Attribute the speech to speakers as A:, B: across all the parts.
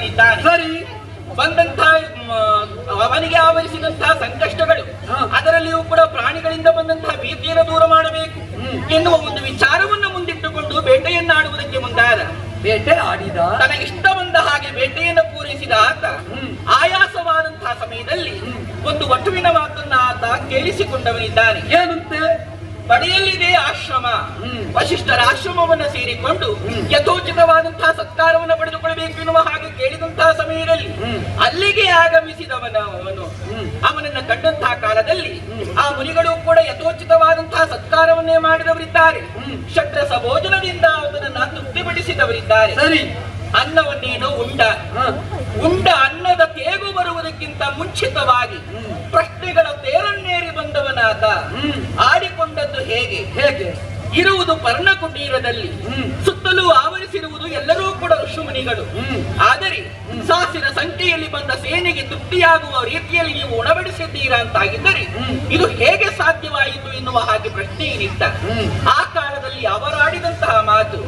A: ಮಾಡಿಕೊಂಡವನಿದ್ದಾನೆ
B: ಸರಿ.
A: ಬಂದಂತಹ ಅವನಿಗೆ ಆವರಿಸಿದಂತಹ ಸಂಕಷ್ಟಗಳು. ಅದರಲ್ಲಿಯೂ ಕೂಡ ಪ್ರಾಣಿಗಳಿಂದ ಬಂದಂತಹ ಭೀತಿಯನ್ನು ದೂರ ಮಾಡಬೇಕು. ಎನ್ನುವ ಒಂದು ವಿಚಾರವನ್ನು ಮುಂದಿಟ್ಟುಕೊಂಡು ಬೇಟೆಯನ್ನಾಡುವುದಕ್ಕೆ ಮುಂದಾದ.
B: ಬೇಟೆ ಆಡಿದ.
A: ಇಷ್ಟ ಬಂದ ಹಾಗೆ ಬೇಟೆಯನ್ನು ಪೂರೈಸಿದ ಆತ. ಆಯಾಸವಾದಂತಹ ಸಮಯದಲ್ಲಿ ಒಂದು ವಟುವಿನ ಮಾತನ್ನ ಆತ ಕೇಳಿಸಿಕೊಂಡವನಿದ್ದಾನೆ.
B: ಏನಂತೆ?
A: ಬಳಿಯಲ್ಲಿದೆ ಆಶ್ರಮ. ವಶಿಷ್ಠರ ಆಶ್ರಮವನ್ನ ಸೇರಿಕೊಂಡು ಯಥೋಚಿತವಾದಂತಹ ಸತ್ಕಾರವನ್ನು ಪಡೆದುಕೊಳ್ಳಬೇಕು ಎನ್ನುವ ಹಾಗೆ ಕೇಳಿದಂತಹ ಸಮಯದಲ್ಲಿ. ಅಲ್ಲಿಗೆ ಆಗಮಿಸಿದವನ ಅವನು. ಅವನನ್ನ ಕಂಡಂತಹ ಕಾಲದಲ್ಲಿ ಆ ಮುನಿಗಳು ಕೂಡ ಯಥೋಚಿತವಾದಂತಹ ಸತ್ಕಾರವನ್ನೇ ಮಾಡಿದವರಿದ್ದಾರೆ. ಷಟ್ರಸ ಭೋಜನದಿಂದ ಅವನನ್ನ ತೃಪ್ತಿಪಡಿಸಿದವರಿದ್ದಾರೆ.
B: ಸರಿ.
A: ಅನ್ನವನ್ನೇನೋ ಉಂಡ. ಉಂಡ ಅನ್ನದ ತೇಗು ಬರುವುದಕ್ಕಿಂತ ಮುಂಚಿತವಾಗಿ ಪ್ರಶ್ನೆಗಳ ತೇರನ್ನೇರಿ ಬಂದವನಾದ
B: ಹ್ಮ್.
A: ಆಡಿಕೊಂಡದ್ದು ಹೇಗೆ?
B: ಹೇಗೆ?
A: ಇರುವುದು ಪರ್ಣಕುಟೀರದಲ್ಲಿ. ಸುತ್ತಲೂ ಆವರಿಸಿರುವುದು ಎಲ್ಲರೂ ಕೂಡ ಋಷಿಮುನಿಗಳು. ಆದರೆ ಸಾಸಿನ ಸಂಖ್ಯೆಯಲ್ಲಿ ಬಂದ ಸೇನೆಗೆ ತೃಪ್ತಿಯಾಗುವ ರೀತಿಯಲ್ಲಿ ನೀವು ಉಣಬಡಿಸಿದ್ದೀರಾ ಅಂತಾಗಿದ್ದರೆ ಇದು ಹೇಗೆ ಸಾಧ್ಯವಾಯಿತು ಎನ್ನುವ ಹಾಗೆ ಪ್ರಶ್ನೆ ಏನಿತ್ತ ಆ ಕಾಲದಲ್ಲಿ ಅವರಾಡಿದಂತಹ ಮಾತು.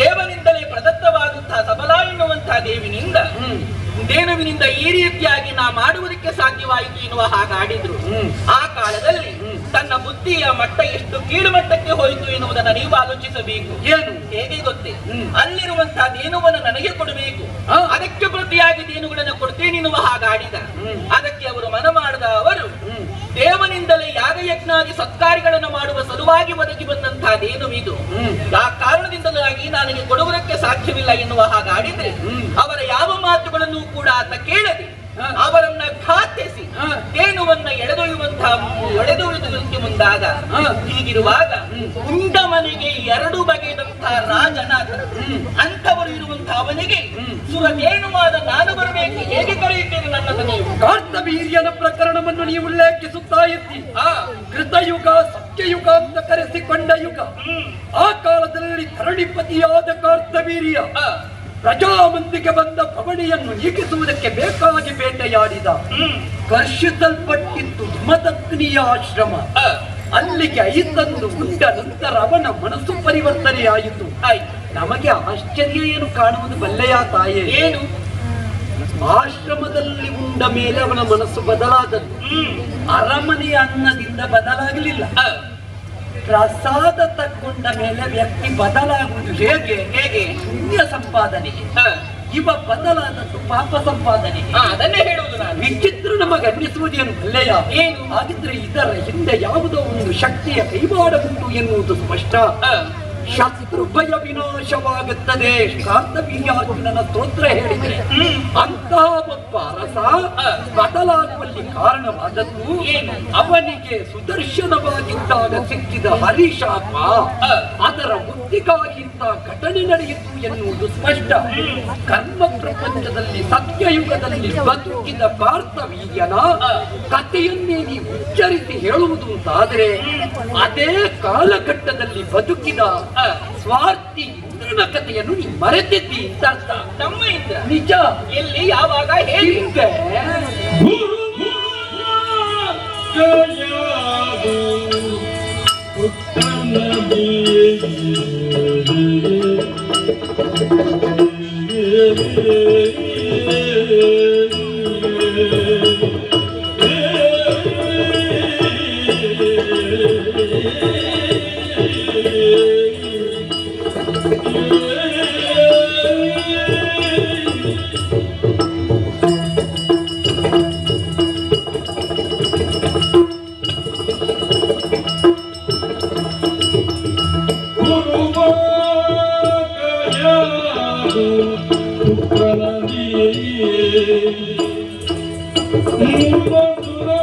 A: ದೇವನಿಂದಲೇ ಪ್ರದತ್ತವಾದಂತಹ ಸಬಲ ಎನ್ನುವಂತಹ ದೇವಿನಿಂದ
B: ದೇವಿನಿಂದ
A: ದೇನುವಿನಿಂದ ಈ ರೀತಿಯಾಗಿ ನಾ ಮಾಡುವುದಕ್ಕೆ ಸಾಧ್ಯವಾಯಿತು ಎನ್ನುವ ಹಾಗಾಡಿದ್ರು.
B: ಆಡಿದ್ರು
A: ಆ ಕಾಲದಲ್ಲಿ ತನ್ನ ಬುದ್ಧಿಯ ಮಟ್ಟ ಎಷ್ಟು ಕೀಳು ಮಟ್ಟಕ್ಕೆ ಹೋಯಿತು ಎನ್ನುವುದನ್ನು ನೀವು ಆಲೋಚಿಸಬೇಕು.
B: ಏನು?
A: ಹೇಗೆ ಗೊತ್ತೇ. ಅಲ್ಲಿರುವಂತಹ ದೇನುವನ್ನು ನನಗೆ ಕೊಡಬೇಕು. ಅದಕ್ಕೆ ಪ್ರತಿಯಾಗಿ ದೇನುಗಳನ್ನು ಕೊಡ್ತೇನೆ ಎನ್ನುವ ಹಾಗಾಡಿದ. ಅದಕ್ಕೆ ಅವರು ಮನ ಮಾಡದ ಅವರು ದೇವನಿಂದಲೇ ಯಾಗ ಯಜ್ಞಾದಿ ಸತ್ಕಾರಿಗಳನ್ನು ಮಾಡುವ ಸಲುವಾಗಿ ಒದಗಿ ಬಂದಂತಹ ದೇನು
B: ಇದು
A: ಆ ಕಾರಣದಿಂದಲಾಗಿ ನನಗೆ ಕೊಡುವುದಕ್ಕೆ ಸಾಧ್ಯವಿಲ್ಲ ಎನ್ನುವ ಹಾಗಾಡಿದ್ರೆ. ಅವರ ಯಾವ ಮಾತುಗಳನ್ನು ಕೂಡ ಆತ ಕೇಳದೆ. ಅವರನ್ನ ಘಾತಿಸಿ
B: ಹ.
A: ದೇನುವನ್ನ ಎಳೆದೊಯ್ಯುವಂತಹ ಮುಂದಾಗ ಮುಂದಾದ
B: ಹ.
A: ಹೀಗಿರುವಾಗ ಉಂಡ ಮನೆಗೆ ಎರಡು ಬಗೆದಂತಹ ರಾಜನಾಥ ಅಂಥವರು ಇರುವಂತಹ ಅವನಿಗೆ ಸುರದೇನುವಾದ ನಾನು ಬರಬೇಕು ಹೇಗೆ ಕರೆಯುತ್ತೇನೆ ನನ್ನನ್ನು ನೀವು?
B: ಕಾರ್ತವೀರ್ಯನ ಪ್ರಕರಣವನ್ನು ನೀವು ಉಲ್ಲೇಖಿಸುತ್ತಾ ಇದ್ದಿ ಕೃತಯುಗ ಸತ್ಯಯುಗ ಅಂತ ಕರೆಸಿಕೊಂಡ ಯುಗ.
A: ಹ್ಮ್,
B: ಆ ಕಾಲದಲ್ಲಿ ಧರಣಿಪತಿಯಾದ ಕಾರ್ತವೀರ್ಯ ಪ್ರಜಾಮಂದಿಗೆ ಬಂದ ಪವಣಿಯನ್ನು ನೀಗಿಸುವುದಕ್ಕೆ ಬೇಕಾಗಿ ಬೇಟೆಯಾಡಿದ ಕರ್ಷಿಸಲ್ಪಟ್ಟಿತ್ತು ಹಿಮದಗ್ನಿಯ ಆಶ್ರಮ. ಅಲ್ಲಿಗೆ ಐದಂದು ಉಂಡ ನಂತರ ಅವನ ಮನಸ್ಸು ಪರಿವರ್ತನೆಯಾಯಿತು. ನಮಗೆ ಆಶ್ಚರ್ಯ ಏನು ಕಾಣುವುದು ಬಲ್ಲೆಯ ತಾಯೇ?
A: ಏನು?
B: ಆಶ್ರಮದಲ್ಲಿ ಉಂಡ ಮೇಲೆ ಅವನ ಮನಸ್ಸು ಬದಲಾದದ್ದು. ಅರಮನೆಯ ಅನ್ನದಿಂದ ಬದಲಾಗಲಿಲ್ಲ. ಪ್ರಸಾದ ತಕ್ಕೊಂಡ ಮೇಲೆ ವ್ಯಕ್ತಿ ಬದಲಾಗುವುದು ಹೇಗೆ?
A: ಹೇಗೆ?
B: ಪುಣ್ಯ ಸಂಪಾದನೆಗೆ. ಇವ ಬದಲಾದದ್ದು ಪಾಪ
A: ಸಂಪಾದನೆ ಅದನ್ನೇ ಹೇಳುವುದು ನಾನು.
B: ವಿಚಿತ್ರ ನಮಗೆ ಅನ್ನಿಸುವುದೇನು ಅಲ್ಲೆಯ
A: ಏನು?
B: ಆಗಿದ್ರೆ ಇದರ ಹಿಂದೆ ಯಾವುದೋ ಒಂದು ಶಕ್ತಿಯ ಕೈವಾಡ ಉಂಟು ಎನ್ನುವುದು ಸ್ಪಷ್ಟ.
A: ಆ,
B: ಶತ್ರು ಭಯ ವಿನಾಶವಾಗುತ್ತದೆ ಕಾರ್ತವೀರ್ಯಾರ್ಜುನನ ಸ್ತೋತ್ರ ಹೇಳಿದರೆ
A: ಹ್ಮ್.
B: ಅಂತಹ ಒಬ್ಬ ಅರಸ ಬದಲಾಗುವಲ್ಲಿ ಕಾರಣವಾದದ್ದು? ಅವನಿಗೆ ಸುದರ್ಶನವಾಗಿದ್ದಾಗ ಸಿಕ್ಕಿದ ಹರಿಶಾಪ ಅದರ ಬುದ್ಧಿಗಾಗಿಂತ ಘಟನೆ ನಡೆಯಿತು ಎನ್ನುವುದು ಸ್ಪಷ್ಟ ಕರ್ಮ ಪ್ರಪಂಚದಲ್ಲಿ ಸತ್ಯಯುಗದಲ್ಲಿ ಬದುಕಿದ ಕಾರ್ತವೀರ್ಯನ ಕಥೆಯನ್ನೇ ನೀವು ಉಚ್ಚರಿಸಿ ಹೇಳುವುದು ಅಂತಾದರೆ ಅದೇ ಕಾಲಘಟ್ಟದಲ್ಲಿ ಬದುಕಿದ ಸ್ವಾರ್ಥಿ ಇಂದ್ರನ ಕಥೆಯನ್ನು ನೀ ಮರೆತಿದ್ದಿ ಅಂತ ಅರ್ಥ
A: ನಮ್ಮ ಇಂದ್ರ
B: ನಿಜ.
A: ಎಲ್ಲಿ ಯಾವಾಗ
C: ಹೇಳಿದ್ದೆ? Thank
B: you.
A: বন্ধুরা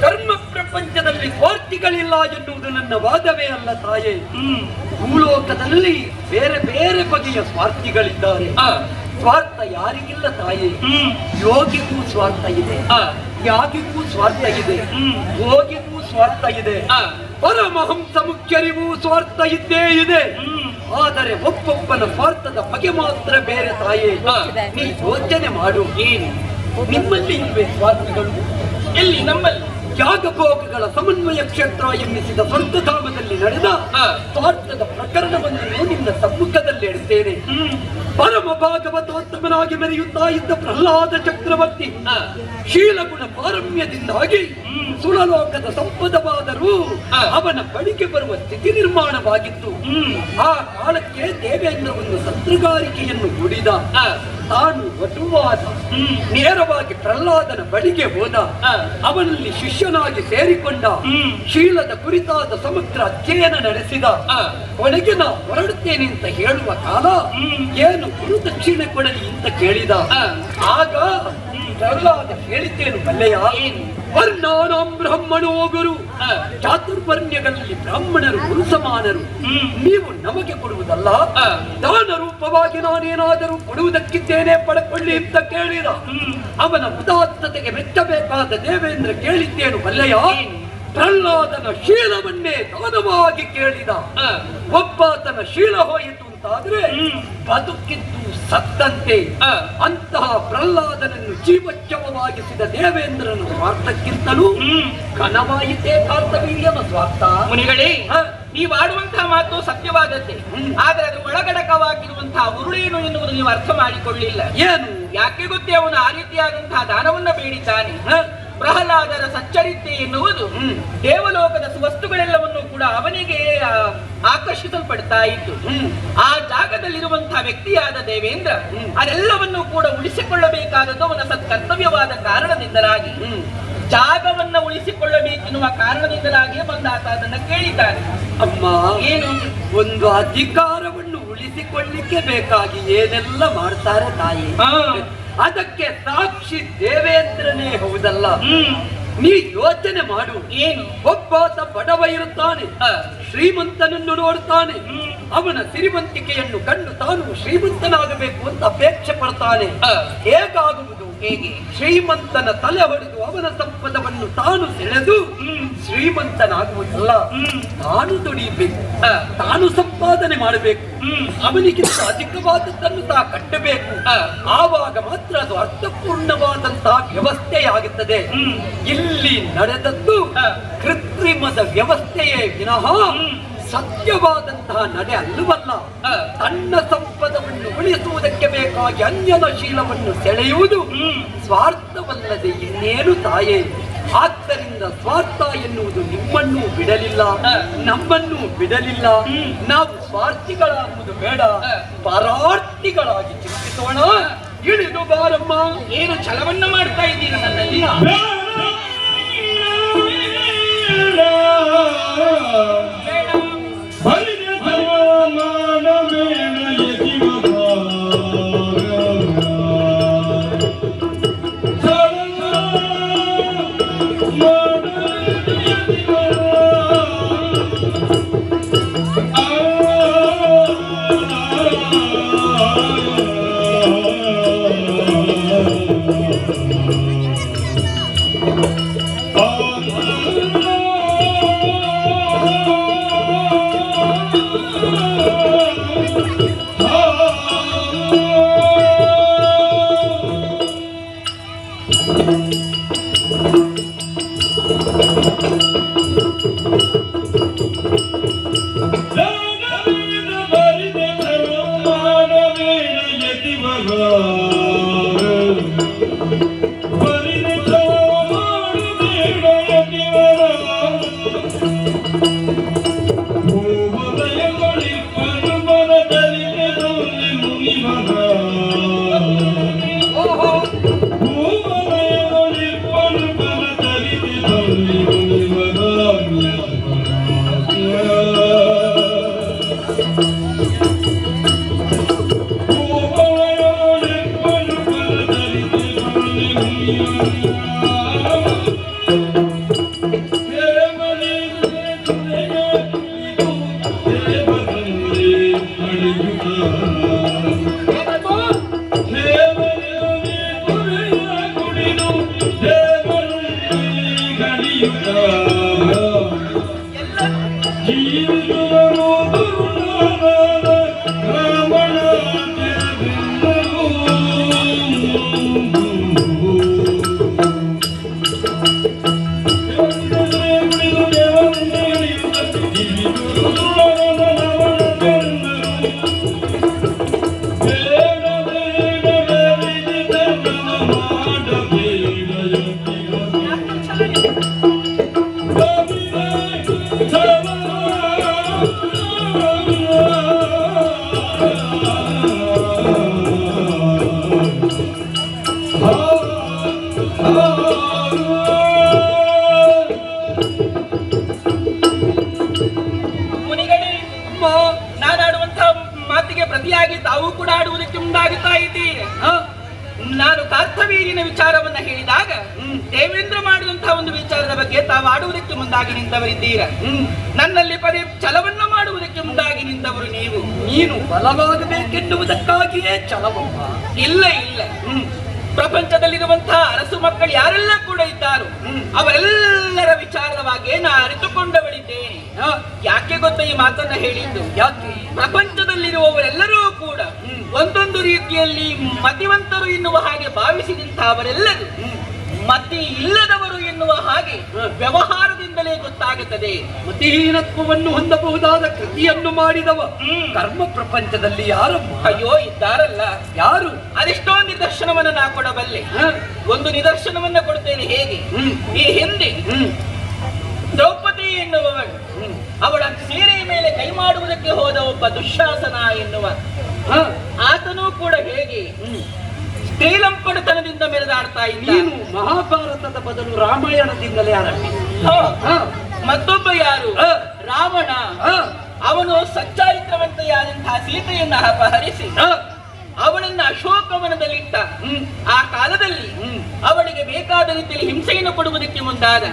B: ಧರ್ಮ ಪ್ರಪಂಚದಲ್ಲಿ ಸ್ವಾರ್ಥಿಗಳಿಲ್ಲ ಎನ್ನುವುದು ನನ್ನ ವಾದವೇ ಅಲ್ಲ ತಾಯೇ. ಭೂಲೋಕದಲ್ಲಿ ಬೇರೆ ಬೇರೆ ಬಗೆಯ ಸ್ವಾರ್ಥಿಗಳಿದ್ದಾರೆ. ತಾಯಿ. ಯೋಗಿಗೂ ಸ್ವಾರ್ಥ ಇದೆ. ಯಾಗಿಗೂ ಸ್ವಾರ್ಥ ಇದೆ? ಯೋಗಿಗೂ ಸ್ವಾರ್ಥ ಇದೆ. ಪರಮಹಂಸ ಮುಖ್ಯರಿಗೂ ಸ್ವಾರ್ಥ ಇದ್ದೇ ಇದೆ. ಆದರೆ ಒಬ್ಬೊಬ್ಬನ ಸ್ವಾರ್ಥದ ಬಗೆ ಮಾತ್ರ ಬೇರೆ ತಾಯಿ. ನೀ ಯೋಚನೆ ಮಾಡು.
A: ಏನು
B: ನಿಮ್ಮಲ್ಲಿ ಇವೆ ಸ್ವಾರ್ಥಗಳು.
A: ಎಲ್ಲಿ? ನಮ್ಮಲ್ಲಿ.
B: ಯಾಗಭೋಗಗಳ ಸಮನ್ವಯ ಕ್ಷೇತ್ರ ಎನ್ನಿಸಿದ ಸ್ವರ್ಗಧಾಮದಲ್ಲಿ ನಡೆದ ಸ್ವಾರ್ಥದ ಪ್ರಕರಣವನ್ನು ನಿನ್ನ ಸಮ್ಮುಖದಲ್ಲಿ ಇಡುತ್ತೇನೆ ಪರಮ ಭಾಗವತೋತ್ತಮನಾಗಿ ಮೆರೆಯುತ್ತಾ ಇದ್ದ ಪ್ರಹ್ಲಾದ ಚಕ್ರವರ್ತಿ ಶೀಲಗುಣ ಪಾರಮ್ಯದಿಂದಾಗಿ ಸುರಲೋಕದ ಸಂಪದವಾದರೂ ಅವನ ಬಳಿಕೆ ಬರುವ ಸ್ಥಿತಿ ನಿರ್ಮಾಣವಾಗಿತ್ತು. ಆ ಕಾಲಕ್ಕೆ ದೇವೇಂದ್ರ ಒಂದು ತಂತ್ರಗಾರಿಕೆಯನ್ನು ಹೂಡಿದ ತಾನು ವಟುವಾದ. ನೇರವಾಗಿ ಪ್ರಹ್ಲಾದನ ಬಳಿಗೆ ಹೋದ. ಅವನಲ್ಲಿ ಶಿಷ್ಯನಾಗಿ ಸೇರಿಕೊಂಡ. ಶೀಲದ ಕುರಿತಾದ ಸಮಗ್ರ ಅಧ್ಯಯನ ನಡೆಸಿದ. ಒಳಗೆ ನಾ ಹೊರಡುತ್ತೇನೆ ಅಂತ ಹೇಳುವ ಕಾಲ
A: ಹ್ಮ್.
B: ಏನು ಗುರು ದಕ್ಷಿಣೆ ಕೊಡಲಿ ಅಂತ ಕೇಳಿದ. ಆಗ ಪ್ರಹ್ಲಾದ ಹೇಳಿದ್ದೇನು ಬಲ್ಲೆಯ
A: ಏನು?
B: ವರ್ಣಾನಾಂ ಬ್ರಹ್ಮಣೋ ಗುರು
A: ಆ.
B: ಚಾತುರ್ವರ್ಣ್ಯಗಳಲ್ಲಿ ಬ್ರಾಹ್ಮಣರು ಗುರು ಸಮಾನರು ನೀವು ನಮಗೆ ಕೊಡುವುದಲ್ಲ. ದಾನ ರೂಪವಾಗಿ ನಾನೇನಾದರೂ ಕೊಡುವುದಕ್ಕಿದ್ದೇನೆ ಪಡ್ಕೊಳ್ಳಿ ಅಂತ ಕೇಳಿದ. ಅವನ ಉದಾತ್ತತೆಗೆ ಮೆಚ್ಚಬೇಕಾದ ದೇವೇಂದ್ರ ಕೇಳಿದ್ದೇನು ಬಲ್ಲೆಯ
A: ಏನು?
B: ಪ್ರಹ್ಲಾದನ ಶೀಲವನ್ನೇ ದಾನವಾಗಿ ಕೇಳಿದ ಒಬ್ಬಾತನ ಶೀಲ ಹೋಯಿತು ಅಂತಾದ್ರೆ. ಬದುಕಿದ್ದು ಸತ್ತಂತೆ. ಅಂತಹ ಪ್ರಹ್ಲಾದನನ್ನು ಜೀವಚ್ಚವವಾಗಿಸಿದ ದೇವೇಂದ್ರನ ಸ್ವಾರ್ಥಕ್ಕಿಂತಲೂ. ಘನವಾಯಿತೇ ಕಾರ್ತವೀರ್ಯನ ಸ್ವಾರ್ಥ
A: ಮುನಿಗಳೇ. ನೀವು ಆಡುವಂತಹ ಮಾತು ಸತ್ಯವಾದದ್ದೇ. ಆದರೆ ಅದು ಒಳಗಡಕವಾಗಿರುವಂತಹ ಉರುಳೇನು ಎನ್ನುವುದು ನೀವು ಅರ್ಥ ಮಾಡಿಕೊಳ್ಳಿಲ್ಲ
B: ಏನು
A: ಯಾಕೆ ಗೊತ್ತೇ ಅವನು ಆ ರೀತಿಯಾದಂತಹ ದಾನವನ್ನ ಬೇಡಿದ್ದಾನೆ? ಪ್ರಹ್ಲಾದರ ಸಚ್ಚರಿತೆ ಎನ್ನುವುದು. ದೇವಲೋಕದ ವಸ್ತುಗಳೆಲ್ಲವನ್ನು ಕೂಡ ಅವನಿಗೆ ಆಕರ್ಷಿಸಲ್ಪಡ್ತಾ ಇತ್ತು. ಆ ಜಾಗದಲ್ಲಿರುವಂತಹ ವ್ಯಕ್ತಿಯಾದ ದೇವೇಂದ್ರ. ಅದೆಲ್ಲವನ್ನು ಕೂಡ ಉಳಿಸಿಕೊಳ್ಳಬೇಕಾದದ್ದು ಅವನ ಸತ್ಕರ್ತವ್ಯವಾದ ಕಾರಣದಿಂದಲಾಗಿ.
B: ಹ್ಮ್.
A: ಜಾಗವನ್ನ ಉಳಿಸಿಕೊಳ್ಳಬೇಕೆನ್ನುವ ಕಾರಣದಿಂದಲಾಗಿ ಬಂದಾತ ಅದನ್ನ ಕೇಳಿದ್ದಾನೆ.
B: ಅಮ್ಮ
A: ಏನು?
B: ಒಂದು ಅಧಿಕಾರವನ್ನು ಉಳಿಸಿಕೊಳ್ಳಿಕ್ಕೆ ಬೇಕಾಗಿ ಏನೆಲ್ಲ ಮಾಡ್ತಾರೆ ತಾಯಿ?
A: ಅದಕ್ಕೆ
B: ಅದಕ್ಕೆ ಸಾಕ್ಷಿ ದೇವೇಂದ್ರನೇ ಹೌದಲ್ಲ? ನೀ ಯೋಚನೆ ಮಾಡು.
A: ಏನು?
B: ಒಬ್ಬಾತ ಬಡವ ಇರುತ್ತಾನೆ. ಶ್ರೀಮಂತನನ್ನು
A: ನೋಡುತ್ತಾನೆ.
B: ಅವನ ಸಿರಿವಂತಿಕೆಯನ್ನು ಕಂಡು ತಾನು ಶ್ರೀಮಂತನಾಗಬೇಕು ಅಂತ ಅಪೇಕ್ಷೆ ಪಡ್ತಾನೆ. ಹೇಗಾಗುವುದು?
A: ಹೇಗೆ
B: ಶ್ರೀಮಂತನ ತಲೆ ಹೊಡೆದು ಅವನ ಸಂಪದವನ್ನು ತಾನು ಸೆಳೆದು. ಶ್ರೀಮಂತನಾಗುವುದಲ್ಲ. ತಾನು ದುಡಿಬೇಕು ತಾನು ಸಂಪಾದನೆ ಮಾಡಬೇಕು. ಅವನಿಗಿಂತ ಅಧಿಕವಾದದ್ದನ್ನು ತಾ ಕಟ್ಟಬೇಕು ಆವಾಗ ಮಾತ್ರ ಅದು ಅರ್ಥಪೂರ್ಣವಾದಂತಹ ವ್ಯವಸ್ಥೆಯಾಗುತ್ತದೆ. ಇಲ್ಲಿ ನಡೆದದ್ದು ಕೃತ್ರಿಮದ ವ್ಯವಸ್ಥೆಯೇ ವಿನಃ ಸತ್ಯವಾದಂತಹ ನಡೆ ಅಲ್ಲವಲ್ಲ. ತನ್ನ ಸಂಪದವನ್ನು ಉಳಿಸುವುದಕ್ಕೆ ಬೇಕಾಗಿ ಅನ್ಯನ ಶೀಲವನ್ನು ಸೆಳೆಯುವುದು. ಸ್ವಾರ್ಥವಲ್ಲದೆ ಇನ್ನೇನು ತಾಯೇ ಆದ್ದರಿಂದ ಸ್ವಾರ್ಥ ಎನ್ನುವುದು ನಿಮ್ಮನ್ನು ಬಿಡಲಿಲ್ಲ. ನಮ್ಮನ್ನು ಬಿಡಲಿಲ್ಲ. ನಾವು ಸ್ವಾರ್ಥಿಗಳಾಗುವುದು ಬೇಡ. ಪರಾರ್ಥಿಗಳಾಗಿ ಚಿಂತಿಸೋಣ ಇಳಿದು ಬಾರಮ್ಮ
A: ಏನು ಛಲವನ್ನ ಮಾಡ್ತಾ ಇದ್ದೀರ ನನ್ನಲ್ಲಿ
C: ಆ
A: ವಿಚಾರವಾಗಿ ನಾ ಅರಿತುಕೊಂಡವಳಿದ್ದೇನೆ? ಯಾಕೆ ಗೊತ್ತ ಈ ಮಾತನ್ನ ಹೇಳಿದ್ದು?
B: ಯಾಕೆ?
A: ಪ್ರಪಂಚದಲ್ಲಿರುವವರೆಲ್ಲರೂ ಕೂಡ ಒಂದೊಂದು ರೀತಿಯಲ್ಲಿ ಮತಿವಂತರು ಎನ್ನುವ ಹಾಗೆ ಭಾವಿಸಿದಂತಹವರೆಲ್ಲರೂ. ಮತಿ ಇಲ್ಲದವರು ಎನ್ನುವ ಹಾಗೆ ವ್ಯವಹಾರದಿಂದಲೇ ಗೊತ್ತಾಗುತ್ತದೆ.
B: ಮತಿಹೀನತ್ವವನ್ನು ಹೊಂದಬಹುದಾದ ಕೃತಿಯನ್ನು ಮಾಡಿದವ. ಕರ್ಮ ಪ್ರಪಂಚದಲ್ಲಿ ಯಾರು
A: ಅಯ್ಯೋ ಇದ್ದಾರಲ್ಲ.
B: ಯಾರು?
A: ಅದೆಷ್ಟೋ ನಿದರ್ಶನವನ್ನು ನಾ ಕೊಡಬಲ್ಲೆ. ಒಂದು ನಿದರ್ಶನವನ್ನ ಕೊಡ್ತೇನೆ ಹೇಗೆ? ಈ ಹಿಂದೆ ದ್ರೌಪದಿ ಎನ್ನುವವಳು. ಅವಳ ಸೀರೆಯ ಮೇಲೆ ಕೈ ಮಾಡುವುದಕ್ಕೆ ಹೋದ ಒಬ್ಬ ದುಶ್ಯಾಸನ ಎನ್ನುವ? ಆತನೂ ಕೂಡ ಹೇಗೆ ಶ್ರೀಲಂಪಡತನದಿಂದ ಮೆರೆದಾಡ್ತಾ ಇದ್ದ
B: ನೀನು ಮಹಾಭಾರತದ ಬದಲು ರಾಮಾಯಣದಿಂದಲೇ.
A: ಹ? ಮತ್ತೊಬ್ಬ ಯಾರು? ರಾವಣ? ಅವನು ಸಚ್ಚಾರಿತ್ರವಂತೆಯಾದಂತಹ ಸೀತೆಯನ್ನು ಅಪಹರಿಸಿ? ಅವಳನ್ನ ಅಶೋಕವನದಲ್ಲಿಟ್ಟ
B: ಹ್ಮ್.
A: ಆ ಕಾಲದಲ್ಲಿ
B: ಹ್ಮ್.
A: ಅವಳಿಗೆ ಬೇಕಾದ ರೀತಿಯಲ್ಲಿ ಹಿಂಸೆಯನ್ನು ಕೊಡುವುದಕ್ಕೆ ಮುಂದಾದ?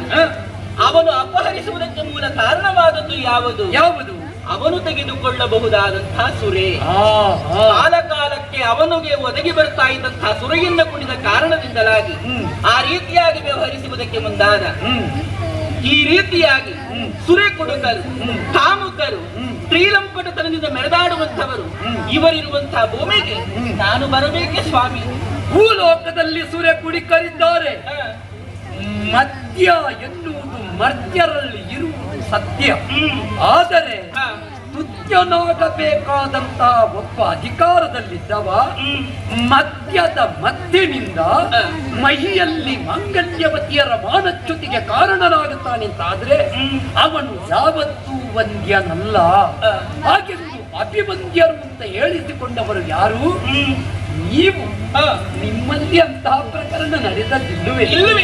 A: ಅವನು ಅಪಹರಿಸುವುದಕ್ಕೆ ಮೂಲ ಕಾರಣವಾದದ್ದು ಯಾವುದು
B: ಯಾವುದು
A: ಅವನು ತೆಗೆದುಕೊಳ್ಳಬಹುದಾದಂತಹ ಸುರೆ. ಕಾಲ ಕಾಲಕ್ಕೆ ಅವನಿಗೆ ಒದಗಿ ಬರ್ತಾ ಇದ್ದಂತಹ ಸುರೆಯಿಂದ ಕುಣಿದ ಕಾರಣದಿಂದಲಾಗಿ ಆ ರೀತಿಯಾಗಿ ವ್ಯವಹರಿಸುವುದಕ್ಕೆ ಮುಂದಾದ ಈ ರೀತಿಯಾಗಿ. ಸುರೆ ಕುಡುಕರು. ಕಾಮುಕರು. ಸ್ತ್ರೀಲಂಪಟತನದಿಂದ ಮೆರೆದಾಡುವಂಥವರು ಇವರಿರುವಂತಹ ಭೂಮಿಗೆ ನಾನು ಬರಬೇಕೆ ಸ್ವಾಮಿ
B: ಭೂಲೋಕದಲ್ಲಿ ಸುರೆ ಕುಡಿಕರಿದ್ದಾರೆ. ಮದ್ಯ ಎನ್ನುವುದು ಮರ್ತ್ಯರಲ್ಲಿ ಇರುವುದು ಸತ್ಯ. ಆದರೆ
A: ಸ್ತುತ್ಯನಾಗಬೇಕಾದಂತಹ
B: ತುತ್ಯನಾಗಬೇಕಾದಂತಹ ಒಬ್ಬ ಅಧಿಕಾರದಲ್ಲಿದ್ದವ. ಮದ್ಯದ ಮದ್ದಿನಿಂದ
A: ಹ.
B: ಮಹಿಯಲ್ಲಿ ಮಾಂಗಲ್ಯವತಿಯರ ಮಾನಚ್ಯುತಿಗೆ ಕಾರಣನಾಗುತ್ತಾನೆ
A: ಅಂತ ಆದ್ರೆ
B: ಅವನು ಯಾವತ್ತೂ ವಂದ್ಯನಲ್ಲ. ಹಾಗೆಂದು ಅಭಿವಂದ್ಯರು ಅಂತ ಹೇಳಿಸಿಕೊಂಡವರು ಯಾರು. ನೀವು. ನಿಮ್ಮಲ್ಲಿ ಅಂತಹ ಪ್ರಕರಣ ನಡೆದದಿಲ್ಲವೇ
A: ಇಲ್ಲವೇ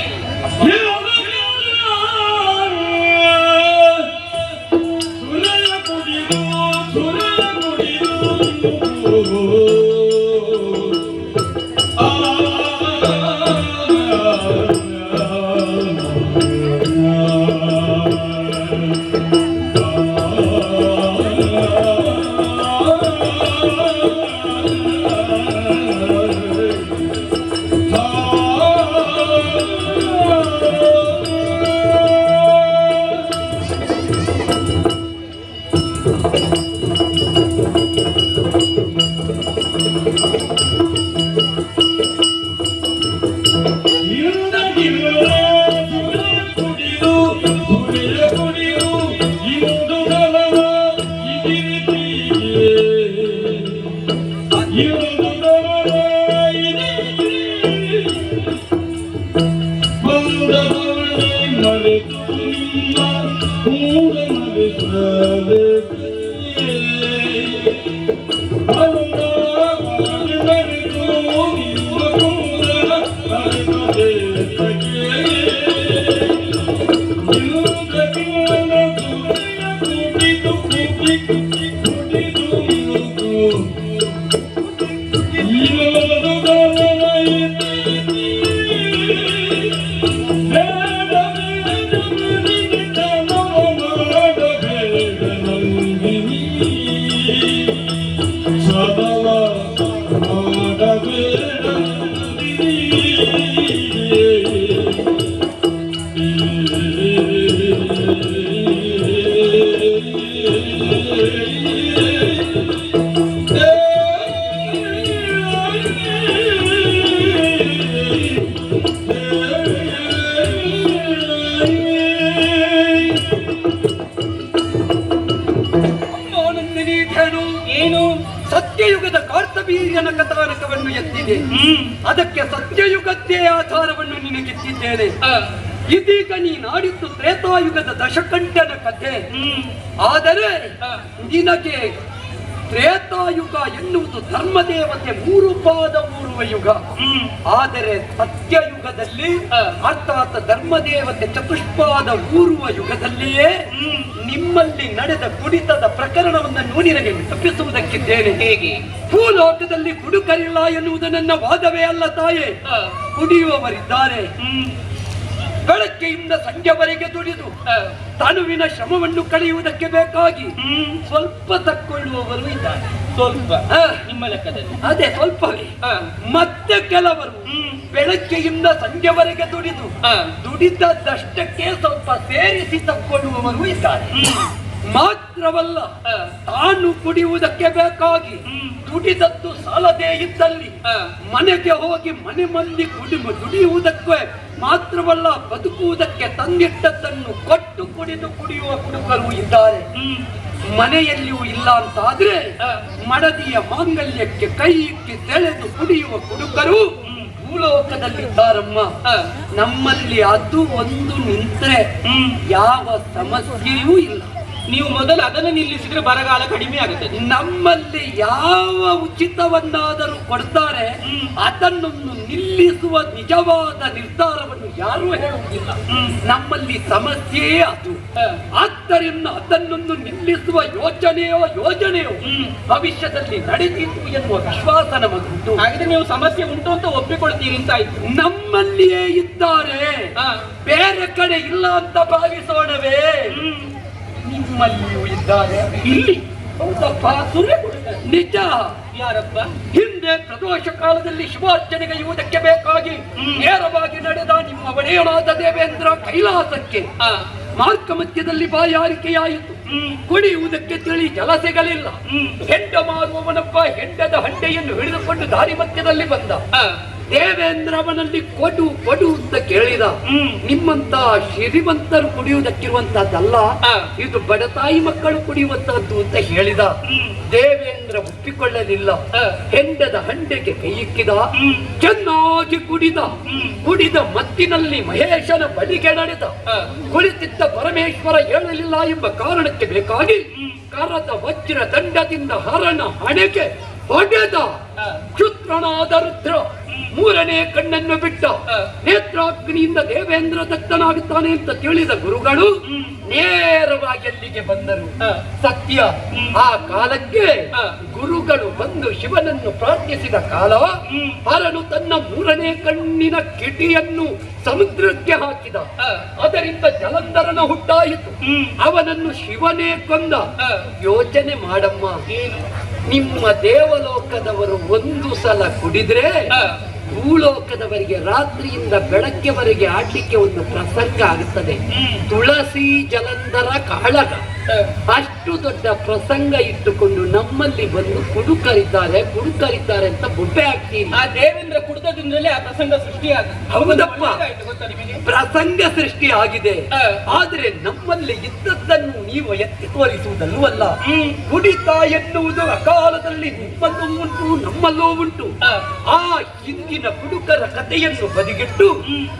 B: ತ್ರೇತಾಯುಗದ ದಶಕಂಠನ ಕಥೆ. ಆದರೆ ನಿನಗೆ ತ್ರೇತಾಯುಗ ಎನ್ನುವುದು ಧರ್ಮದೇವತೆ ಮೂರು ಪಾದ ಮೂರುವ ಯುಗ. ಆದರೆ ಸತ್ಯಯುಗದಲ್ಲಿ ಅರ್ಥಾತ್ ಧರ್ಮದೇವತೆ ಚತುಷ್ಪಾದ ಊರುವ ಯುಗದಲ್ಲಿಯೇ ನಿಮ್ಮಲ್ಲಿ ನಡೆದ ಕುಡಿತದ ಪ್ರಕರಣವನ್ನು ನಿನಗೆ ತಪ್ಪಿಸುವುದಕ್ಕಿದ್ದೇನೆ.
A: ಹೇಗೆ?
B: ಭೂಲೋಕದಲ್ಲಿ ಕುಡುಕರಿಲ್ಲ ಎನ್ನುವುದು ನನ್ನ ವಾದವೇ ಅಲ್ಲ ತಾಯೇ. ಕುಡಿಯುವವರಿದ್ದಾರೆ. ಬೆಳಗ್ಗೆಯಿಂದ ಸಂಜೆವರೆಗೆ ದುಡಿದು ತನುವಿನ ಶ್ರಮವನ್ನು ಕಳೆಯುವುದಕ್ಕೆ ಬೇಕಾಗಿ ಸ್ವಲ್ಪ ತಕ್ಕೊಳ್ಳುವವರು ಇದ್ದಾರೆ.
A: ಸ್ವಲ್ಪ. ನಿಮ್ಮ ಲೆಕ್ಕದಲ್ಲಿ.
B: ಅದೇ ಸ್ವಲ್ಪವೇ. ಮತ್ತೆ ಕೆಲವರು ಬೆಳಗ್ಗೆಯಿಂದ ಸಂಜೆವರೆಗೆ ದುಡಿದು
A: ದುಡಿದದಷ್ಟಕ್ಕೆ
B: ದುಡಿದದ್ದಷ್ಟಕ್ಕೆ ಸ್ವಲ್ಪ ಸೇರಿಸಿ ತಕ್ಕೊಳ್ಳುವವರು ಇದ್ದಾರೆ. ಮಾತ್ರವಲ್ಲ. ತಾನು ಕುಡಿಯುವುದಕ್ಕೆ ಬೇಕಾಗಿ ದುಡಿದದ್ದು ಸಾಲದೇ ಇದ್ದಲ್ಲಿ ಮನೆಗೆ ಹೋಗಿ ಮನೆ ಮಂದಿ ಕುಡಿ ದುಡಿಯುವುದಕ್ಕೆ ಮಾತ್ರವಲ್ಲ ಬದುಕುವುದಕ್ಕೆ ತಂದಿಟ್ಟದ್ದನ್ನು ಕೊಟ್ಟು ಕುಡಿದು ಕುಡಿಯುವ ಕುಡುಕರು ಇದ್ದಾರೆ. ಮನೆಯಲ್ಲಿಯೂ ಇಲ್ಲ ಅಂತ ಆದ್ರೆ ಮಡದಿಯ ಮಾಂಗಲ್ಯಕ್ಕೆ ಕೈ ಇಕ್ಕಿ ತೆಳೆದು ಕುಡಿಯುವ ಕುಡುಕರು ಭೂಲೋಕದಲ್ಲಿದ್ದಾರಮ್ಮ. ನಮ್ಮಲ್ಲಿ ಅದು ಒಂದು ನಿಂತ್ರೆ ಯಾವ ಸಮಸ್ಯೆಯೂ ಇಲ್ಲ.
A: ನೀವು ಮೊದಲು ಅದನ್ನು ನಿಲ್ಲಿಸಿದ್ರೆ ಬರಗಾಲ ಕಡಿಮೆ ಆಗುತ್ತೆ.
B: ನಮ್ಮಲ್ಲಿ ಯಾವ ಉಚಿತವನ್ನಾದರೂ ಕೊಡ್ತಾರೆ ಅದನ್ನೊಂದು ನಿಲ್ಲಿಸುವ ನಿಜವಾದ ನಿರ್ಧಾರವನ್ನು ಯಾರೂ ಹೇಳುವುದಿಲ್ಲ. ನಮ್ಮಲ್ಲಿ ಸಮಸ್ಯೆಯೇ ಅದು. ಆದ್ದರಿಂದ ಅದನ್ನೊಂದು ನಿಲ್ಲಿಸುವ ಯೋಚನೆಯೋ ಯೋಜನೆಯೋ ಭವಿಷ್ಯದಲ್ಲಿ ನಡೆದಿತ್ತು ಎನ್ನುವ ವಿಶ್ವಾಸ ನಮಗುಂಟು.
A: ಹಾಗಿದ್ರೆ ನೀವು ಸಮಸ್ಯೆ ಉಂಟು ಅಂತ ಒಪ್ಪಿಕೊಳ್ತೀರಿ ಅಂತ ಆಯ್ತು.
B: ನಮ್ಮಲ್ಲಿಯೇ ಇದ್ದಾರೆ. ಬೇರೆ ಕಡೆ ಇಲ್ಲ ಅಂತ ಭಾವಿಸೋಣವೇ. ನಿಮ್ಮಲ್ಲಿಯೂ ಇದ್ದಾರೆ. ಇಲ್ಲಿ ಹೌದಪ್ಪ. ನಿಜ.
A: ಯಾರಪ್ಪ?
B: ಹಿಂದೆ ಪ್ರದೋಷ ಕಾಲದಲ್ಲಿ ಶಿವಾರ್ಚನೆಗೈಯುವುದಕ್ಕೆ ಬೇಕಾಗಿ ನೇರವಾಗಿ ನಡೆದ ನಿಮ್ಮ ಒಡೆಯನಾದ ದೇವೇಂದ್ರ ಕೈಲಾಸಕ್ಕೆ. ಮಾರ್ಗ ಮಧ್ಯದಲ್ಲಿ ಬಾಯಾರಿಕೆಯಾಯಿತು. ಕುಡಿಯುವುದಕ್ಕೆ ತಿಳಿ ಜಲ ಸಿಗಲಿಲ್ಲ. ಹೆಂಡ ಮಾರುವವನಪ್ಪ ಹೆಂಡದ ಹಂಡೆಯನ್ನು ಹಿಡಿದುಕೊಂಡು ದಾರಿ ಮಧ್ಯದಲ್ಲಿ ಬಂದ.
A: ಆ.
B: ದೇವೇಂದ್ರ ಅವನಲ್ಲಿ ಕೊಡು ಕೊಡು ಅಂತ ಕೇಳಿದ. ನಿಮ್ಮಂತ ಶ್ರೀಮಂತರು ಕುಡಿಯುವುದಕ್ಕಿರುವಂತಹದ್ದಲ್ಲ. ಇದು ಬಡತಾಯಿ ಮಕ್ಕಳು ಕುಡಿಯುವಂತಹದ್ದು ಅಂತ ಹೇಳಿದ. ದೇವೇಂದ್ರ ಒಪ್ಪಿಕೊಳ್ಳಲಿಲ್ಲ. ಹೆಂಡದ ಹಂಡೆಗೆ ಕೈ ಇಕ್ಕಿದ. ಚೆನ್ನಾಗಿ ಕುಡಿದ. ಕುಡಿದ ಮತ್ತಿನಲ್ಲಿ ಮಹೇಶನ ಬಳಿಗೆ ನಡೆದ. ಕುಳಿತಿದ್ದ ಪರಮೇಶ್ವರ ಹೇಳಲಿಲ್ಲ ಎಂಬ ಕಾರಣಕ್ಕೆ ಬೇಕಾಗಿ ಕರದ ವಜ್ರ ದಂಡದಿಂದ ಹರಣ ಹಣೆಗೆ ಹೊಡೆದ. ಕ್ಷುತ್ರನಾದ ರುದ್ರ. ಮೂರನೇ ಕಣ್ಣನ್ನು ಬಿಟ್ಟ. ನೇತ್ರಾಗ್ನಿಯಿಂದ ದೇವೇಂದ್ರ ದತ್ತನಾಗುತ್ತಾನೆ ಅಂತ ತಿಳಿದ ಗುರುಗಳು ನೇರವಾಗಿ ಅಲ್ಲಿಗೆ ಬಂದರು. ಸತ್ಯ. ಆ ಕಾಲಕ್ಕೆ ಗುರುಗಳು ಬಂದು ಶಿವನನ್ನು ಪ್ರಾರ್ಥಿಸಿದ ಕಾಲ ಹರನು ತನ್ನ ಮೂರನೇ ಕಣ್ಣಿನ ಕಿಟಿಯನ್ನು ಸಮುದ್ರಕ್ಕೆ ಹಾಕಿದ. ಅದರಿಂದ ಜಲಂಧರನ ಹುಟ್ಟಾಯಿತು. ಅವನನ್ನು ಶಿವನೇ ಕೊಂದ. ಯೋಚನೆ ಮಾಡಮ್ಮ. ನಿಮ್ಮ ದೇವಲೋಕದವರು ಒಂದು ಸಲ ಕುಡಿದ್ರೆ. ಭೂಲೋಕದವರಿಗೆ ರಾತ್ರಿಯಿಂದ ಬೆಳಗ್ಗೆವರೆಗೆ ಆಡ್ಲಿಕ್ಕೆ ಒಂದು ಪ್ರಸಂಗ ಆಗುತ್ತದೆ. ತುಳಸಿ ಜಲಂಧರ ಕಾಳಗ. ಅಷ್ಟು ದೊಡ್ಡ ಪ್ರಸಂಗ ಇಟ್ಟುಕೊಂಡು ನಮ್ಮಲ್ಲಿ ಬಂದು ಕುಡುಕರಿದ್ದಾರೆ ಕುಡುಕರಿದ್ದಾರೆ ಅಂತ ಬೊಬ್ಬೆ
A: ಹಾಕ್ತೀನಿ ಕುಡಿತದಿಂದಲೇ ಆ ಪ್ರಸಂಗ
B: ಹೌದಪ್ಪ. ಪ್ರಸಂಗ ಸೃಷ್ಟಿ ಆಗಿದೆ ಆದರೆ ನಮ್ಮಲ್ಲಿ ಇದ್ದದ್ದನ್ನು ನೀವು ಎತ್ತಿ ತೋರಿಸುವುದಲ್ಲವಲ್ಲ. ಕುಡಿತ ಎನ್ನುವುದು ಅಕಾಲದಲ್ಲಿ ನಿಮ್ಮಲ್ಲೂ ಉಂಟು ನಮ್ಮಲ್ಲೂ ಉಂಟು
A: ಆ.
B: ಹಿಂದಿನ ಕುಡುಕರ ಕಥೆಯನ್ನು ಬದಿಗಿಟ್ಟು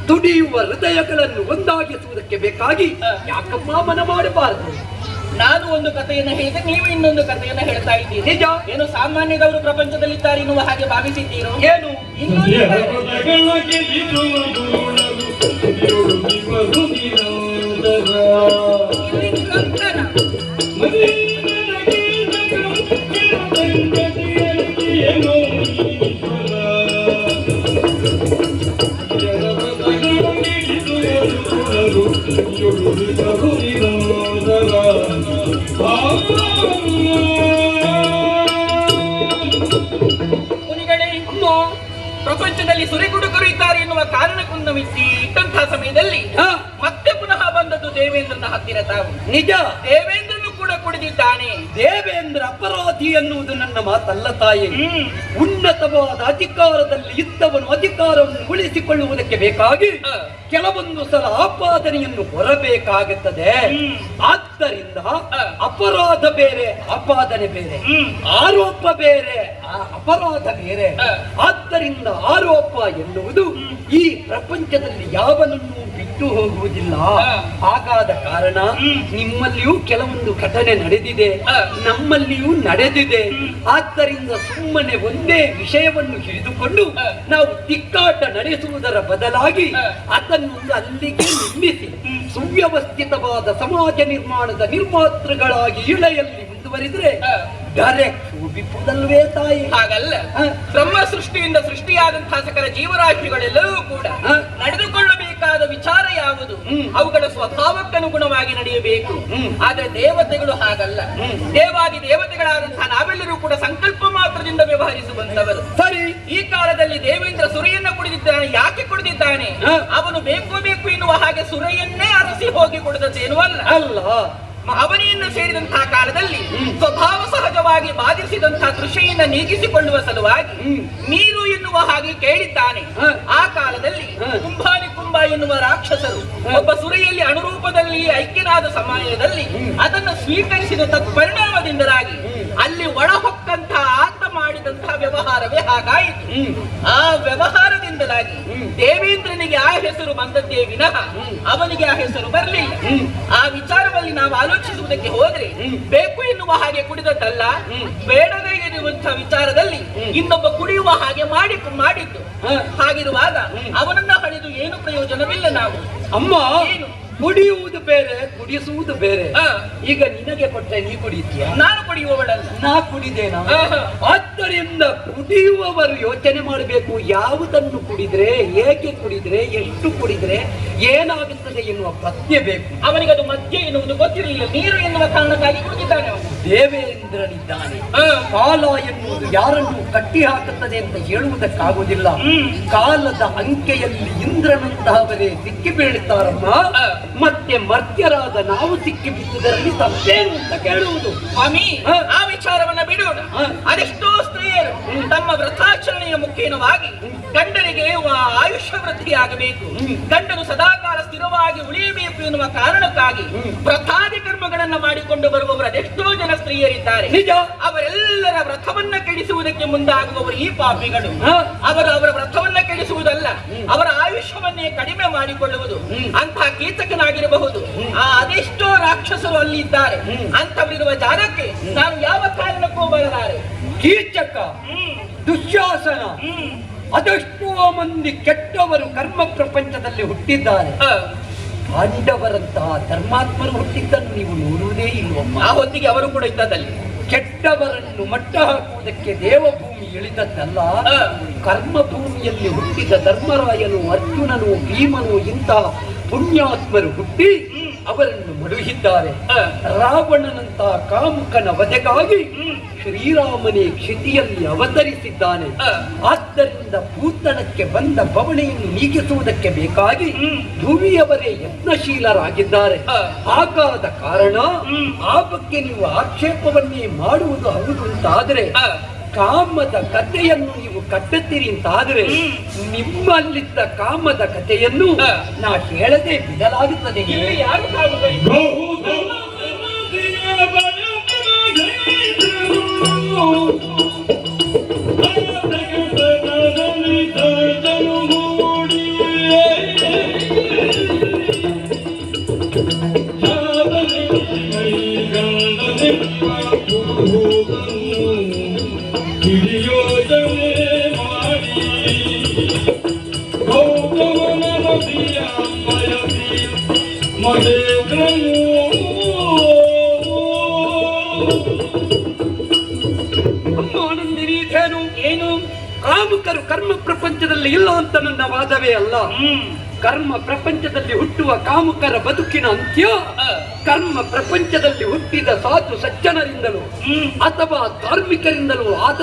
B: ದುಡಿಯುವ ಹೃದಯಗಳನ್ನು ಒಂದಾಗಿಸುವುದಕ್ಕೆ ಬೇಕಾಗಿ. ಯಾಕಮ್ಮ ಮನ ಮಾಡಬಾರದು
A: ನಾನು ಒಂದು ಕಥೆಯನ್ನು ಹೇಳಿದೆ ನೀವು ಇನ್ನೊಂದು ಕಥೆಯನ್ನ ಹೇಳ್ತಾ ಇದ್ದೀರಿ.
B: ನಿಜ?
A: ಏನು ಸಾಮಾನ್ಯದವರು ಪ್ರಪಂಚದಲ್ಲಿದ್ದಾರೆ ಎನ್ನುವ ಹಾಗೆ ಭಾವಿಸಿದ್ದೀರೋ?
B: ಏನು?
A: ಇನ್ನೊಂದು ಮುನಿಗಳೇ ಅಮ್ಮ ಪ್ರಪಂಚದಲ್ಲಿ ಸುರಿಗುಡುಕರು ಇದ್ದಾರೆ ಎನ್ನುವ ಕಾರಣಕ್ಕೊಂದು ಮಿತಿ ಇಟ್ಟಂತಹ ಸಮಯದಲ್ಲಿ ಮತ್ತೆ ಪುನಃ ಬಂದದ್ದು ದೇವೇಂದ್ರನ ಹತ್ತಿರ ತಾವು.
B: ನಿಜ.
A: ದೇವೇಂದ್ರನು ಕೂಡ ಕುಡಿದಿದ್ದಾನೆ.
B: ದೇವೇಂದ್ರ ಅಪರಾಧಿ ಎನ್ನುವುದು ನನ್ನ ಮಾತಲ್ಲ ತಾಯಿ. ಉನ್ನತವಾದ ಅಧಿಕಾರದಲ್ಲಿ ಇದ್ದವನು ಅಧಿಕಾರವನ್ನು ಉಳಿಸಿಕೊಳ್ಳುವುದಕ್ಕೆ ಬೇಕಾಗಿ ಕೆಲವೊಂದು ಸಲ ಆಪಾದನೆಯನ್ನು ಹೊರಬೇಕಾಗುತ್ತದೆ. ಆದ್ದರಿಂದ ಅಪರಾಧ ಬೇರೆ ಅಪಾದನೆ ಬೇರೆ ಆರೋಪ ಬೇರೆ ಅಪರಾಧ ಬೇರೆ. ಆದ್ದರಿಂದ ಆರೋಪ ಎನ್ನುವುದು ಈ ಪ್ರಪಂಚದಲ್ಲಿ ಯಾವನನ್ನು ಬಿಟ್ಟು ಹೋಗುವುದಿಲ್ಲ. ಹಾಗಾದ ಕಾರಣ ನಿಮ್ಮಲ್ಲಿಯೂ ಕೆಲವೊಂದು ಘಟನೆ ನಡೆದಿದೆ. ನಮ್ಮಲ್ಲಿಯೂ ನಡೆದಿದೆ. ಆದ್ದರಿಂದ ಸುಮ್ಮನೆ ಒಂದೇ ವಿಷಯವನ್ನು ಹಿಡಿದುಕೊಂಡು ನಾವು ತಿಕ್ಕಾಟ ನಡೆಸುವುದರ ಬದಲಾಗಿ ಅದನ್ನು ಅಲ್ಲಿಗೆ ನಿಲ್ಲಿಸಿ ಸುವ್ಯವಸ್ಥಿತವಾದ ಸಮಾಜ ನಿರ್ಮಾಣದ ನಿರ್ಮಾತೃಗಳಾಗಿ ಇಳೆಯಲ್ಲಿ ಮುಂದುವರಿದ್ರೆ
A: ಹ.
B: ದರೆ ತಾಯಿ.
A: ಹಾಗಲ್ಲ. ಬ್ರಹ್ಮ ಸೃಷ್ಟಿಯಿಂದ ಸೃಷ್ಟಿಯಾದಂತಹ ಸಕಲ ಜೀವರಾಶಿಗಳೆಲ್ಲರೂ ಕೂಡ
B: ಹ.
A: ನಡೆದುಕೊಳ್ಳಬೇಕಾದ ವಿಚಾರ ಯಾವುದು. ಅವುಗಳ ಸ್ವಭಾವಕ್ಕನುಗುಣವಾಗಿ ನಡೆಯಬೇಕು. ಆದರೆ ದೇವತೆಗಳು ಹಾಗಲ್ಲ. ದೇವಾದಿ ದೇವತೆಗಳಾದಂತಹ ನಾವೆಲ್ಲರೂ ಕೂಡ ಸಂಕಲ್ಪ ಮಾತ್ರದಿಂದ ವ್ಯವಹರಿಸುವಂತವರು
B: ಸರಿ.
A: ಈ ಕಾಲದಲ್ಲಿ ದೇವೇಂದ್ರ ಸುರೆಯನ್ನ ಕುಡಿದಿದ್ದಾನೆ ಯಾಕೆ ಕುಡಿದಿದ್ದಾನೆ? ಅವನು ಬೇಕು ಬೇಕು ಎನ್ನುವ ಹಾಗೆ ಸುರೆಯನ್ನೇ ಅರಸಿ ಹೋಗಿ ಕುಡಿದದ್ದೇನು ಅಲ್ಲ.
B: ಅಲ್ಲ.
A: ಅವನಿಯನ್ನು ಸೇರಿದಂತಹ ಕಾಲದಲ್ಲಿ ಸ್ವಭಾವ ಸಹಜವಾಗಿ ಬಾಧಿಸಿದಂತಹ ಕೃಷಿಯಿಂದ ನೀಗಿಸಿಕೊಳ್ಳುವ ಸಲುವಾಗಿ ನೀರು ಎನ್ನುವ ಹಾಗೆ ಕೇಳಿದ್ದಾನೆ. ಆ ಕಾಲದಲ್ಲಿ
B: ಕುಂಬಾನಿ
A: ಕುಂಭಾನಿ ಕುಂಭ ಎನ್ನುವ ರಾಕ್ಷಸರು. ಒಬ್ಬ ಸುರೆಯಲ್ಲಿ ಅನುರೂಪದಲ್ಲಿ ಐಕ್ಯನಾದ ಸಮಯದಲ್ಲಿ ಅದನ್ನು ಸ್ವೀಕರಿಸಿದ
B: ತತ್ಪರಿಣಾಮದಿಂದರಾಗಿ.
A: ಅಲ್ಲಿ ಒಳಹೊಕ್ಕಂತಹ ಆತ ಮಾಡಿದಂತಹ ವ್ಯವಹಾರವೇ ಹಾಗಾಯಿತು. ಆ ವ್ಯವಹಾರದಿಂದಲಾಗಿ
B: ಹ್ಮ್.
A: ದೇವೇಂದ್ರನಿಗೆ ಆ ಹೆಸರು ಬಂದದ್ದೇ ವಿನಃ ಅವನಿಗೆ ಆ ಹೆಸರು ಬರಲಿಲ್ಲ ಆ ವಿಚಾರದಲ್ಲಿ ನಾವು ಆಲೋಚಿಸುವುದಕ್ಕೆ ಹೋದ್ರೆ ಬೇಕು ಎನ್ನುವ ಹಾಗೆ ಕುಡಿದದ್ದಲ್ಲ. ಬೇಡದೇ ಇರುವಂತಹ ವಿಚಾರದಲ್ಲಿ ಇನ್ನೊಬ್ಬ ಕುಡಿಯುವ ಹಾಗೆ ಮಾಡಿ ಮಾಡಿದ್ದು. ಹಾಗಿರುವಾಗ ಅವನನ್ನ ಹಳಿದು ಏನು ಪ್ರಯೋಜನವಿಲ್ಲ ನಾವು
B: ಅಮ್ಮ
A: ಏನು?
B: ಕುಡಿಯುವುದು ಬೇರೆ ಕುಡಿಸುವುದು ಬೇರೆ. ಈಗ ನಿನಗೆ ಕೊಟ್ಟರೆ ನೀ ಕುಡಿಯುತ್ತೀಯ?
A: ನಾನು ಕುಡಿಯುವವಳಲ್ಲ.
B: ನಾ ಕುಡಿದೇನ. ಆದ್ದರಿಂದ ಕುಡಿಯುವವರು ಯೋಚನೆ ಮಾಡಬೇಕು ಯಾವುದನ್ನು ಕುಡಿದ್ರೆ ಹೇಗೆ ಕುಡಿದ್ರೆ ಎಷ್ಟು ಕುಡಿದ್ರೆ ಏನಾಗುತ್ತದೆ ಎನ್ನುವ ಪ್ರಜ್ಞೆ ಬೇಕು.
A: ಅವನಿಗೆ ಅದು ಮದ್ಯ ಎನ್ನುವುದು ಗೊತ್ತಿರಲಿಲ್ಲ. ನೀರು ಎನ್ನುವ ಕಾರಣಕ್ಕಾಗಿ ಕುಡಿದಿದ್ದಾನೆ ಅವನು.
B: ದೇವೇಂದ್ರನಿದ್ದಾನೆ. ಕಾಲ ಎನ್ನುವುದು ಯಾರನ್ನು ಕಟ್ಟಿ ಹಾಕುತ್ತದೆ ಅಂತ ಹೇಳುವುದಕ್ಕಾಗುವುದಿಲ್ಲ. ಕಾಲದ ಅಂಕೆಯಲ್ಲಿ ಇಂದ್ರನಂತಹವರೇ ಸಿಕ್ಕಿ ಬೀಳುತ್ತಾರಮ್ಮ ಮತ್ತೆ ಮರ್ತ್ಯರಾದ ನಾವು ಸಿಕ್ಕಿ ಬಿದ್ದುದರಲ್ಲಿ ತಪ್ಪೇನು ಅಂತ ಕೇಳುವುದು
A: ಸ್ವಾಮಿ. ಆ ವಿಚಾರವನ್ನ ಬಿಡೋಣ. ಅದೆಷ್ಟೋ ಸ್ತ್ರೀಯರು ತಮ್ಮ ವ್ರತಾಚರಣೆಯ ಮುಖೇನವಾಗಿ ಗಂಡನಿಗೆ ಆಯುಷ್ಯ ವೃದ್ಧಿಯಾಗಬೇಕು. ಗಂಡನು ಸದಾಕಾಲ ಸ್ಥಿರವಾಗಿ ಉಳಿಯಬೇಕು ಎನ್ನುವ ಕಾರಣಕ್ಕಾಗಿ. ವ್ರತಾದಿ ಕರ್ಮಗಳನ್ನ ಮಾಡಿಕೊಂಡು ಬರುವವರು ಅದೆಷ್ಟೋ ಜನ ಸ್ತ್ರೀಯರಿದ್ದಾರೆ
B: ನಿಜ
A: ಅವರೆಲ್ಲರ ವ್ರತವನ್ನ ಕೆಡಿಸುವುದಕ್ಕೆ ಮುಂದಾಗುವವರು ಈ ಪಾಪಿಗಳು. ಅವರು ಅವರ ವ್ರತವನ್ನ ಕೆಡಿಸುವುದಲ್ಲ ಅವರ ಆಯುಷ್ಯವನ್ನೇ ಕಡಿಮೆ ಮಾಡಿಕೊಳ್ಳುವುದು. ಅಂತಹ ಕೀಚಕನಾಗಿರಬಹುದು ಆ ಅದೆಷ್ಟೋ ರಾಕ್ಷಸರು ಅಲ್ಲಿ ಇದ್ದಾರೆ. ಅಂತವರಿರುವ ಜಾಗಕ್ಕೆ ನಾನು ಯಾವ ಕಾರಣಕ್ಕೂ ಬರಲಾರೆ
B: ಕೀಚಕ. ದುಶ್ಯಾಸನ. ಅದೆಷ್ಟೋ ಮಂದಿ ಕೆಟ್ಟವರು ಕರ್ಮ ಪ್ರಪಂಚದಲ್ಲಿ ಹುಟ್ಟಿದ್ದಾರೆ. ಪಾಂಡವರಂತಹ ಧರ್ಮಾತ್ಮರು ಹುಟ್ಟಿದ್ದನ್ನು ನೀವು ನೋಡುವುದೇ ಇಲ್ಲವಮ್ಮ
A: ಆ ಹೊತ್ತಿಗೆ ಅವರು ಕೂಡ ಇದ್ದದಲ್ಲಿ
B: ಕೆಟ್ಟವರನ್ನು ಮಟ್ಟ ಹಾಕುವುದಕ್ಕೆ ದೇವಭೂಮಿ ಇಳಿದದ್ದಲ್ಲ. ಕರ್ಮಭೂಮಿಯಲ್ಲಿ ಹುಟ್ಟಿದ ಧರ್ಮರಾಯನು ಅರ್ಜುನನು ಭೀಮನು ಇಂತಹ ಪುಣ್ಯಾತ್ಮರು ಹುಟ್ಟಿ ಅವರನ್ನು ಮಡುಗಿದ್ದಾರೆ
A: ರಾವಣನಂತ
B: ರಾವಣನಂತಹ ಕಾಮುಕನ ವಧೆಗಾಗಿ ಶ್ರೀರಾಮನೇ ಕ್ಷಿತಿಯಲ್ಲಿ ಅವತರಿಸಿದ್ದಾನೆ ಆದ್ದರಿಂದ ಭೂತಣಕ್ಕೆ ಬಂದ ಬವಣೆಯನ್ನು ನೀಗಿಸುವುದಕ್ಕೆ ಬೇಕಾಗಿ ಧ್ರುವಿಯವರೇ ಯತ್ನಶೀಲರಾಗಿದ್ದಾರೆ. ಹಾಗಾದ ಕಾರಣ. ಆ ಬಗ್ಗೆ ನೀವು ಆಕ್ಷೇಪವನ್ನೇ ಮಾಡುವುದು ಹೌದು ಅಂತಾದ್ರೆ. ಕಾಮದ ಕಥೆಯನ್ನು ನೀವು ಕಟ್ಟುತ್ತೀರಿ ಅಂತಾದರೆ. ನಿಮ್ಮಲ್ಲಿದ್ದ ಕಾಮದ ಕಥೆಯನ್ನು ನಾ ಹೇಳದೆ ಬಿಡಲಾಗುತ್ತದೆ
A: ಯಾರು
B: ಯಾರು ಕರ್ಮ ಪ್ರಪಂಚದಲ್ಲಿ ಹುಟ್ಟುವ ಕಾಮುಕರ ಬದುಕಿನ ಅಂತ್ಯ. ಕರ್ಮ ಪ್ರಪಂಚದಲ್ಲಿ ಹುಟ್ಟಿದ ಸಾಧು ಸಜ್ಜನರಿಂದಲೂ ಅಥವಾ ಧಾರ್ಮಿಕರಿಂದಲೂ ಆದ